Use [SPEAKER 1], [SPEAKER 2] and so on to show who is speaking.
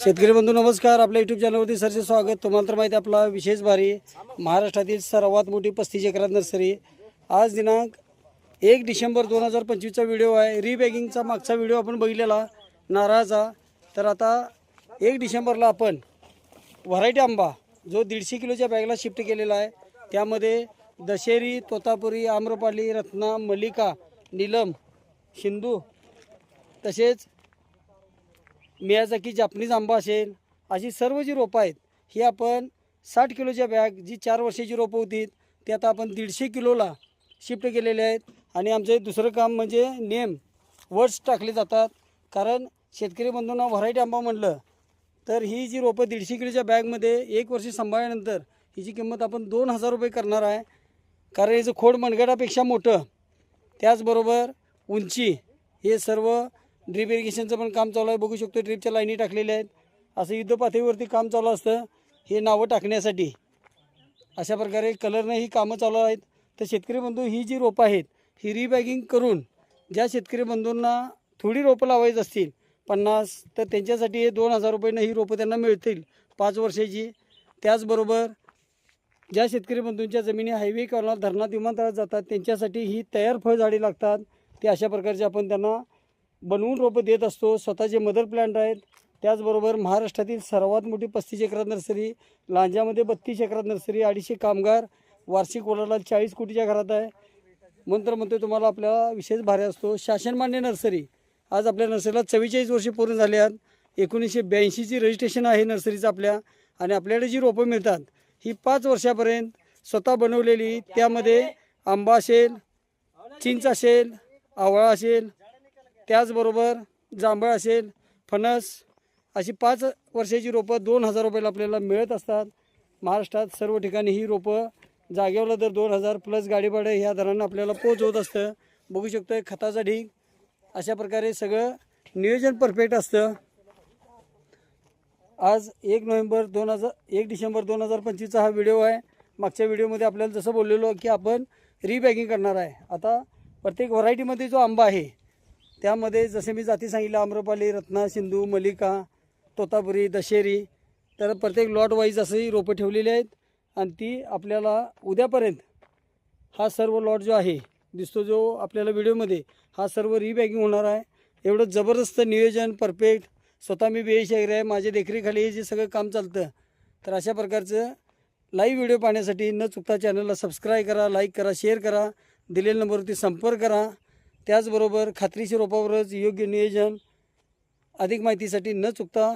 [SPEAKER 1] शेतकरी बंधू नमस्कार. आपल्या युट्यूब चॅनलवरती सरचे स्वागत. तुम्हाला तर माहिती आपला विशेष भारी महाराष्ट्रातील सर्वात मोठी पस्तीस एकरात नर्सरी. आज दिनांक एक डिसेंबर दोन हजार पंचवीसचा व्हिडिओ आहे. रिबॅगिंगचा मागचा व्हिडिओ आपण बघितलेला. नारळाचा. तर आता एक डिसेंबरला आपण व्हरायटी आंबा जो दीडशे किलोच्या बॅगला शिफ्ट केलेला आहे. त्यामध्ये दशेरी तोतापुरी आम्रपाली रत्ना मल्लिका नीलम सिंधू तसेच मियाजाकी जापनीज आंबा असेल अशी सर्व जी रोपं आहेत ही आपण साठ किलोच्या बॅग जी चार वर्षाची रोपं होती ती आता आपण दीडशे किलोला शिफ्ट केलेले आहेत. आणि आमचं दुसरं काम म्हणजे नेम वर्ड्स टाकले जातात. कारण शेतकरी बंधूंना व्हरायटी आंबा म्हणलं तर ही जी रोपं दीडशे किलोच्या बॅगमध्ये एक वर्ष सांभाळल्यानंतर हिची किंमत आपण दोन हजार रुपये करणार आहे. कारण याचं खोड मनगटापेक्षा मोठं. त्याचबरोबर उंची हे सर्व ड्रीप इरिगेशनचं पण काम चालू आहे. बघू शकतो ड्रीपच्या लाईनी टाकलेल्या आहेत. असं युद्धपातळीवरती काम चालू असतं. हे नावं टाकण्यासाठी. अशा प्रकारे कलरनं ही कामं चालू आहेत. तर शेतकरी बंधू ही जी रोपं आहेत ही रिबॅगिंग करून ज्या शेतकरी बंधूंना थोडी रोपं लावायची असतील पन्नास तर त्यांच्यासाठी हे दोन हजार रुपयेनं ही रोपं त्यांना मिळतील. पाच वर्षाची. त्याचबरोबर ज्या शेतकरी बंधूंच्या जमिनी हायवे किंवा धरणात विमानतळात जातात त्यांच्यासाठी ही तयार फळझाडी लागतात. ते अशा प्रकारचे आपण त्यांना बनवून रोपं देत असतो. स्वतःचे मदर प्लांट आहेत. त्याचबरोबर महाराष्ट्रातील सर्वात मोठी पस्तीस एकरात नर्सरी लांजामध्ये बत्तीस एकरात नर्सरी अडीचशे कामगार वार्षिक ओलाला चाळीस कोटीच्या घरात आहे. मंत्र म्हणतो तुम्हाला आपल्या विशेष भारी असतो. शासनमान्य नर्सरी. आज आपल्या नर्सरीला चव्वेचाळीस वर्षे पूर्ण झाले आहेत. एकोणीसशे ब्याऐंशीची रजिस्ट्रेशन आहे नर्सरीचं आपल्या. आणि आपल्याकडे जी रोपं मिळतात ही पाच वर्षापर्यंत स्वतः बनवलेली. त्यामध्ये आंबा असेल चिंच असेल आवळा असेल त्याचबरोबर जांभळ असेल फणस अशी पाच वर्षाची रोपं दोन हजार रुपयाला आपल्याला मिळत असतात. महाराष्ट्रात सर्व ठिकाणी ही रोपं जागेवर तर दोन हजार प्लस गाडी भाडं ह्या दरानं आपल्याला पोच होत असतं. बघू शकतोय खताचा ढीग. अशा प्रकारे सगळं नियोजन परफेक्ट असतं. आज एक नोव्हेंबर दोन हजार एक डिसेंबर दोन हजार पंचवीसचा हा व्हिडिओ आहे. मागच्या व्हिडिओमध्ये आपल्याला जसं बोललेलो की आपण रिबॅगिंग करणार आहे. आता प्रत्येक व्हरायटीमध्ये जो आंबा आहे त्यामध्ये जसे मी जाती सांगितलं आम्रपाली रत्ना सिंधू मलिका तोतापुरी दशेरी तर प्रत्येक लॉट वाईज असंही रोपं ठेवलेली आहेत. आणि ती आपल्याला उद्यापर्यंत हा सर्व लॉट जो आहे दिसतो जो आपल्याला व्हिडिओमध्ये हा सर्व रिबॅगिंग होणार आहे. एवढं जबरदस्त नियोजन परफेक्ट स्वतः मी बेशाहीर आहे. माझ्या देखरेखाली हे जे सगळं काम चालतं तर अशा प्रकारचं लाईव्ह व्हिडिओ पाहण्यासाठी न चुकता चॅनलला सबस्क्राईब करा लाईक करा शेअर करा. दिलेल्या नंबरवरती संपर्क करा. त्याचबरोबर खात्रीशीर रोपावरच योग्य नियोजन अधिक माहितीसाठी न चुकता